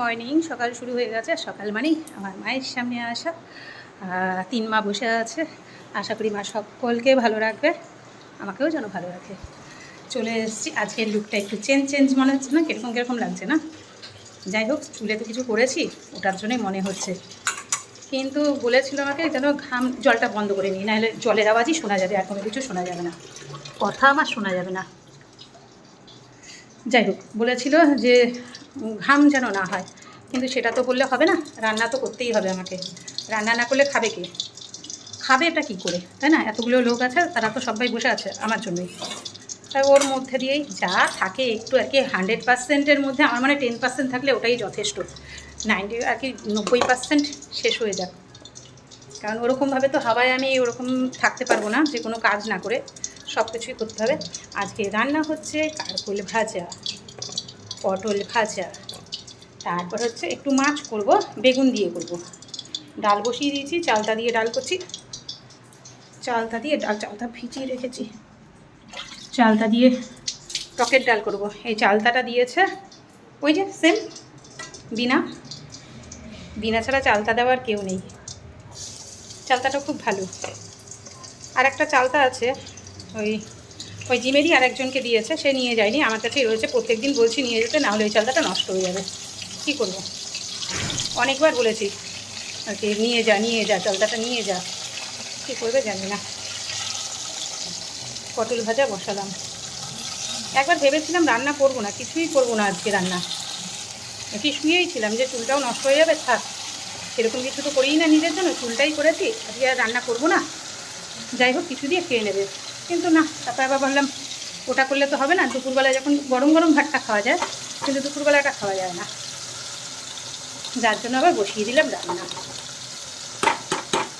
Morning সকাল শুরু হয়ে গেছে সকাল মানেই আমার মায়ের সামনে আসা। তিন মা বসে আছে। আশা করি মা সকলকে ভালো রাখবে, আমাকেও যেন ভালো রাখে। চলে এসেছি। আজকের লুকটা একটু চেঞ্জ চেঞ্জ মনে হচ্ছে না? কীরকম কীরকম লাগছে না? যাই হোক, চুলে তো কিছু করেছি ওটার জন্যই মনে হচ্ছে। কিন্তু বলেছিল আমাকে যেন ঘাম, জলটা বন্ধ করে নিই, নাহলে জলের আওয়াজই শোনা যাবে, আর কোনো কিছু শোনা যাবে না। কথা আমার শোনা যাবে না। যাই হোক, বলেছিল যে ঘাম যেন না হয়। কিন্তু সেটা তো বললে হবে না, রান্না তো করতেই হবে আমাকে। রান্না না করলে খাবে কে? খাবে এটা কী করে? তাই না? এতগুলো লোক আছে, তারা তো সবাই বসে আছে আমার জন্যই। তাই ওর মধ্যে দিয়েই যা থাকে একটু আর কি হান্ড্রেড পার্সেন্টের মধ্যে আমার মানে টেন পার্সেন্ট থাকলে ওটাই যথেষ্ট। নাইনটি আর কি, নব্বই পার্সেন্ট শেষ হয়ে যাক। কারণ ওরকমভাবে তো হাওয়ায় আমি ওরকম থাকতে পারব না, যে কোনো কাজ না করে সব কিছুই করতে হবে। আজকে রান্না হচ্ছে কারকোল ভাজা। পটল ভাজা। তারপর হচ্ছে একটু মাছ করব, বেগুন দিয়ে করব। ডাল বসিয়ে দিয়েছি চালতা দিয়ে ডাল করছি। চালতা দিয়ে ডাল চালতা ভিজিয়ে রেখেছি। চালতা দিয়ে টকের ডাল করব। এই চালতাটা দিয়েছে, ওই যে সেম, বিনা। বিনা ছাড়া চালতা দেওয়ার কেউ নেই। চালতাটা খুব ভালো। আর একটা চালতা আছে, ওই ওই জিমেরই আর একজনকে দিয়েছে, সে নিয়ে যায়নি, আমার কাছেই রয়েছে প্রত্যেক দিন বলছি নিয়ে যেতে নাহলে ওই চালতাটা নষ্ট হয়ে যাবে। কী করব? অনেকবার বলেছি আর কি নিয়ে যা নিয়ে যা চালতাটা নিয়ে যা। কী করবে জানি না। পটল ভাজা বসালাম। একবার ভেবেছিলাম রান্না করব না, কিছুই করব না আজকে রান্না। কি শুয়েই ছিলাম, যে চুলটাও নষ্ট হয়ে যাবে, থাক। সেরকম কিছু তো করিই না নিজের জন্য, চুলটাই করেছি, আজকে আর রান্না করব না। যাই হোক, কিছু দিয়ে খেয়ে নেবে। কিন্তু না, তারপর আবার ভাবলাম ওটা করলে তো হবে না, দুপুরবেলায় যখন গরম গরম ভাতটা খাওয়া যায়, কিন্তু দুপুরবেলাটা খাওয়া যায় না। যার জন্য আবার বসিয়ে দিলাম রান্না।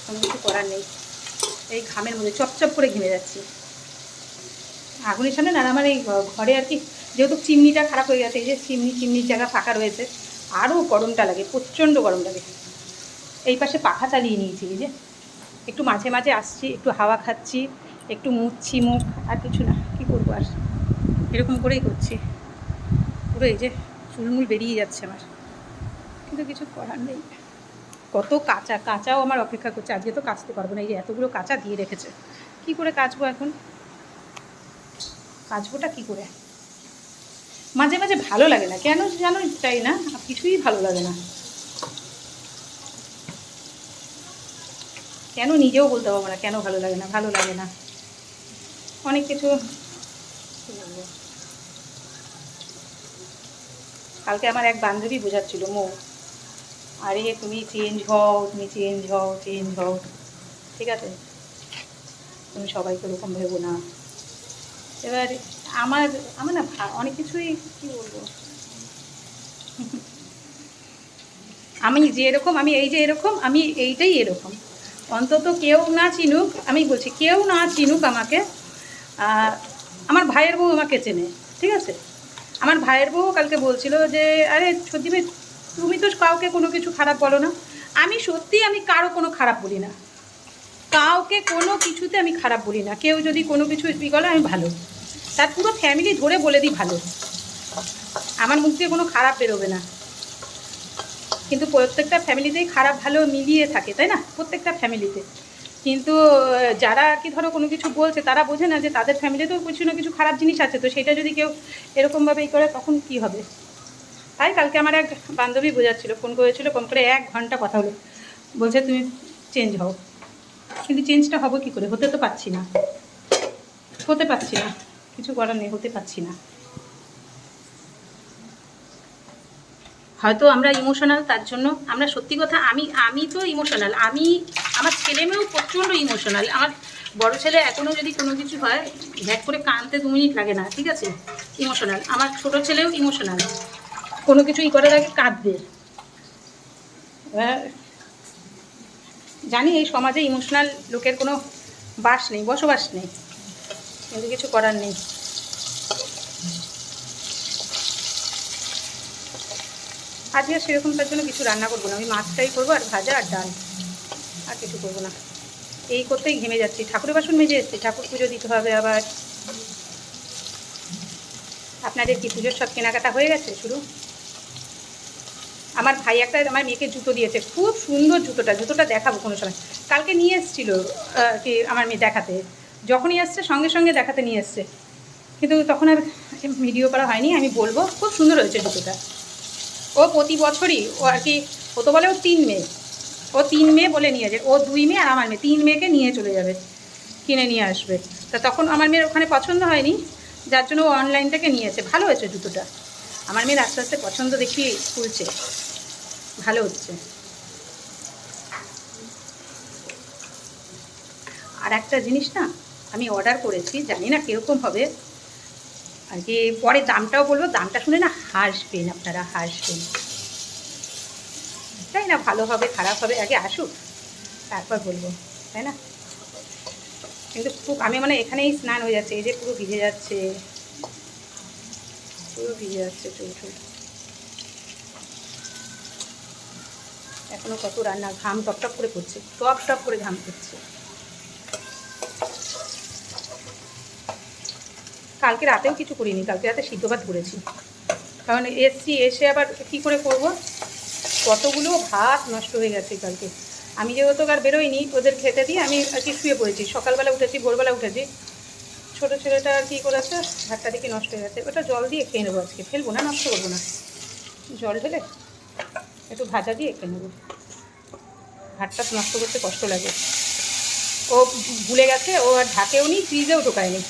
কোনো কিছু করার নেই। এই ঘামের মধ্যে চপচপ করে ঘেমে যাচ্ছি। আগুনের সামনে না আমার এই ঘরে আর কি, যেহেতু চিমনিটা খারাপ হয়ে গেছে, এই যে চিমনি, চিমনির জায়গা ফাঁকা রয়েছে আরও গরমটা লাগে, প্রচণ্ড গরম লাগে। এই পাশে পাখা চালিয়ে নিয়েছি, এই যে। একটু মাঝে মাঝে আসছি, একটু হাওয়া খাচ্ছি একটু মুছছি মুখ, আর কিছু না, কী করব আর? এরকম করেই করছি। পুরো এই যে চুলমুল বেরিয়ে যাচ্ছে আমার। কিন্তু কিছু করার নেই। কত কাঁচা, কাঁচাও আমার অপেক্ষা করছে। আজকে তো কাচতে পারব না, এই যে এতগুলো কাঁচা দিয়ে রেখেছে। কি করে কাচবো এখন? কাচবোটা কি করে? মাঝে মাঝে ভালো লাগে না। কেন জানো চাই না? কিছুই ভালো লাগে না। কেন নিজেও বলতে পারব না, কেন ভালো লাগে না, ভালো লাগে না। অনেক কিছু। কালকে আমার এক বান্ধবী বোঝাচ্ছিল, মো, আরে তুমি চেঞ্জ হও, তুমি চেঞ্জ হও চেঞ্জ হও, ঠিক আছে? তুমি সবাইকে ওরকম ভেবো না। এবার আমার আমার না অনেক কিছুই, কি বলব? আমি যে এরকম, আমি এই যে এরকম, আমি এইটাই এরকম। অন্তত কেউ না চিনুক, আমি বলছি, কেউ না চিনুক আমাকে আহ, আমার ভাইয়ের বউ আমাকে চেনে ঠিক আছে? আমার ভাইয়ের বউ কালকে বলছিল যে আরে ভাই তুমি তো কাউকে কোনো কিছু খারাপ বলো না। আমি সত্যি আমি কারও কোনো খারাপ বলি না। কাউকে কোনো কিছুতে আমি খারাপ বলি না। কেউ যদি কোনো কিছু করে আমি ভালো। তার পুরো ফ্যামিলি ধরে বলে দিই ভালো। আমার মুখ দিয়ে কোনো খারাপ বেরোবে না। কিন্তু প্রত্যেকটা ফ্যামিলিতেই খারাপ ভালো মিলিয়ে থাকে তাই না? প্রত্যেকটা ফ্যামিলিতে কিন্তু, যারা আর কি ধরো কোনো কিছু বলছে, তারা বোঝে না যে তাদের ফ্যামিলিতেও কিছু না কিছু খারাপ জিনিস আছে, তো সেটা যদি কেউ এরকমভাবে করে, তখন কি হবে? তাই কালকে আমার এক বান্ধবী বোঝাচ্ছিলো ফোন করেছিল কম করে এক ঘণ্টা কথা হলো। বলছে, তুমি চেঞ্জ হও। কিন্তু চেঞ্জটা হব কী করে? হতে তো পারছি না। হতে পারছি না। কিছু করার নেই, হতে পারছি না। হয়তো আমরা ইমোশনাল তার জন্য আমরা সত্যি কথা, আমি আমি তো ইমোশনাল আমি, আমার ছেলে মেয়েও প্রচণ্ড ইমোশনাল আমার বড় ছেলে এখনও যদি কোনো কিছু হয় ভ্যাট করে কানতে দু মিনিট লাগে না, ঠিক আছে? ইমোশনাল আমার ছোট ছেলেও ইমোশনাল কোনো কিছু ই করার আগে কাঁদবে। এবার জানি এই সমাজে ইমোশনাল লোকের কোনো বাস নেই, বসবাস নেই কিন্তু কিছু করার নেই। আজকে সেরকম তার জন্য কিছু রান্না করব না। আমি মাছটাই করব আর ভাজা আর ডাল। আর কিছু করব না। এই করতেই ঘেমে যাচ্ছি। ঠাকুরের বাসন মেজে এসেছি। ঠাকুর পুজো দিতে হবে আবার। আপনাদের কি পুজোর সব কেনাকাটা হয়ে গেছে শুরু? আমার ভাই একটা আমার মেয়েকে জুতো দিয়েছে। খুব সুন্দর জুতোটা। জুতোটা দেখাবো কোনো সময়। কালকে নিয়ে এসেছিল কি আমার মেয়ে দেখাতে। যখনই আসছে সঙ্গে সঙ্গে দেখাতে নিয়ে এসছে। কিন্তু তখন আর ভিডিও করা হয়নি। আমি বলব, খুব সুন্দর হয়েছে জুতোটা। ও প্রতি বছরই ও আর কি, ও তো বলে ও তিন মেয়ে। ও তিন মেয়ে বলে নিয়ে যায়। ও দুই মেয়ে আর আমার মেয়ে। তিন মেয়েকে নিয়ে চলে যাবে, কিনে নিয়ে আসবে। তা তখন আমার মেয়ের ওখানে পছন্দ হয়নি, যার জন্য ও অনলাইন থেকে নিয়েছে। ভালো হয়েছে জুতোটা। আমার মেয়ের আস্তে আস্তে পছন্দ দেখি খুলছে। ভালো হচ্ছে। আর একটা জিনিস না, আমি অর্ডার করেছি, জানি না কীরকম হবে। আর কি, পরে দামটাও বলব, দামটা শুনে না হাসবেন আপনারা, হাসবেন। তাই না, ভালো হবে, খারাপ হবে, আগে আসুক, তারপর বলব, তাই না? কিন্তু খুব, আমি মানে এখানেই স্নান হয়ে যাচ্ছে, এই যে পুরো ভিজে যাচ্ছে। পুরো ভিজে যাচ্ছে, চুল চুল এখনও কত রান্না, ঘাম টপ টপ করে করছে টপ টপ করে ঘাম পড়ছে কালকে রাতেও কিছু করিনি, কালকে রাতে সিদ্ধ ভাত করেছি কারণ এসছি, এসে আবার কী করে করব? কতগুলো ভাত নষ্ট হয়ে গেছে কালকে। আমি যেহেতু আর বেরোইনি ওদের খেতে দিয়ে, আমি আর কি শুয়ে পড়েছি। সকালবেলা উঠেছি, ভোরবেলা উঠেছি। ছোটো ছেলেটা আর কি করেছে ভাতটা দিকে নষ্ট হয়ে গেছে। ওটা জল দিয়ে খেয়ে নেব আজকে। ফেলব না, নষ্ট করব না। জল ঢেলে একটু ভাজা দিয়ে খেয়ে নেব। ভাতটা নষ্ট করতে কষ্ট লাগে। ও ভুলে গেছে, ও আর ঢাকেও নি, ফ্রিজেও ঢোকায়নি।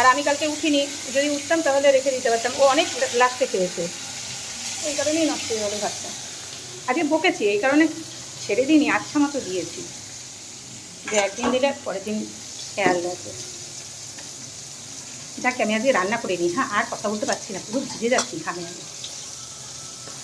আর আমি কালকে উঠিনি, যদি উঠতাম তাহলে রেখে দিতে পারতাম। ও অনেক লাস্টে খেয়েছে। এই কারণেই নষ্ট হয়ে গেলো ভাতটা। আজকে বকেছি, এই কারণে ছেড়ে দিইনি আচ্ছা মতো দিয়েছি। যে একদিন দিলে পরের দিন খেয়াল রাখবে। যাকে, আমি আজকে রান্না করে নিই হ্যাঁ? আর কথা বলতে পারছি না, পুরো ভিজে যাচ্ছি ঘামে আমি